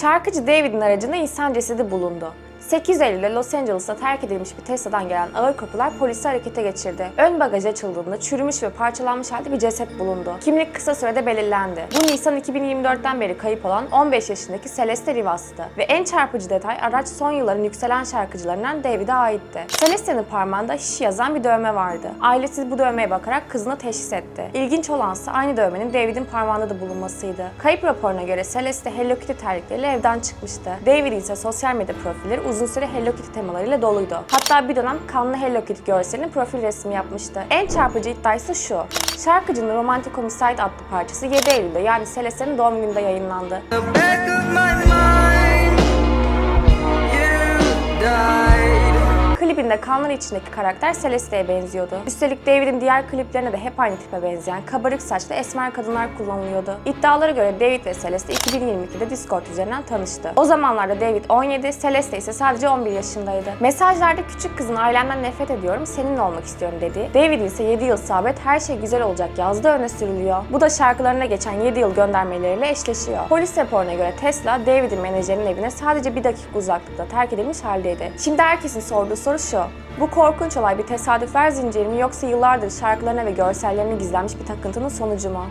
Şarkıcı David'in aracında insan cesedi bulundu. 8 Eylül'de Los Angeles'ta terk edilmiş bir Tesla'dan gelen ağır kokular polisi harekete geçirdi. Ön bagaj açıldığında çürümüş ve parçalanmış halde bir ceset bulundu. Kimlik kısa sürede belirlendi. Bu Nisan 2024'ten beri kayıp olan 15 yaşındaki Celeste Rivas'tı. Ve en çarpıcı detay araç son yılların yükselen şarkıcılarından David'e aitti. Celeste'nin parmağında hiç yazan bir dövme vardı. Ailesi bu dövmeye bakarak kızını teşhis etti. İlginç olansa aynı dövmenin David'in parmağında da bulunmasıydı. Kayıp raporuna göre Celeste Hello Kitty terlikleriyle evden çıkmıştı. David ise sosyal medya profilleri uzun süre Hello Kitty temalarıyla doluydu. Hatta bir dönem kanlı Hello Kitty görselinin profil resmi yapmıştı. En çarpıcı iddia ise şu. Şarkıcının Romantic Homicide adlı parçası 7 Eylül'de yani Celeste'nin doğum gününde yayınlandı. Klibinde kanlar içindeki karakter Celeste'ye benziyordu. Üstelik David'in diğer kliplerine de hep aynı tipe benzeyen kabarık saçlı esmer kadınlar kullanılıyordu. İddialara göre David ve Celeste 2022'de Discord üzerinden tanıştı. O zamanlarda David 17, Celeste ise sadece 11 yaşındaydı. Mesajlarda küçük kızın ailemden nefret ediyorum, seninle olmak istiyorum dedi. David ise 7 yıl sabit her şey güzel olacak yazdığı öne sürülüyor. Bu da şarkılarına geçen 7 yıl göndermeleriyle eşleşiyor. Polis raporuna göre Tesla, David'in menajerinin evine sadece bir dakika uzaklıkta terk edilmiş haldeydi. Şimdi herkesin sorduğu soru şu. Bu korkunç olay bir tesadüfler zinciri mi yoksa yıllardır şarkılarına ve görsellerine gizlenmiş bir takıntının sonucu mu?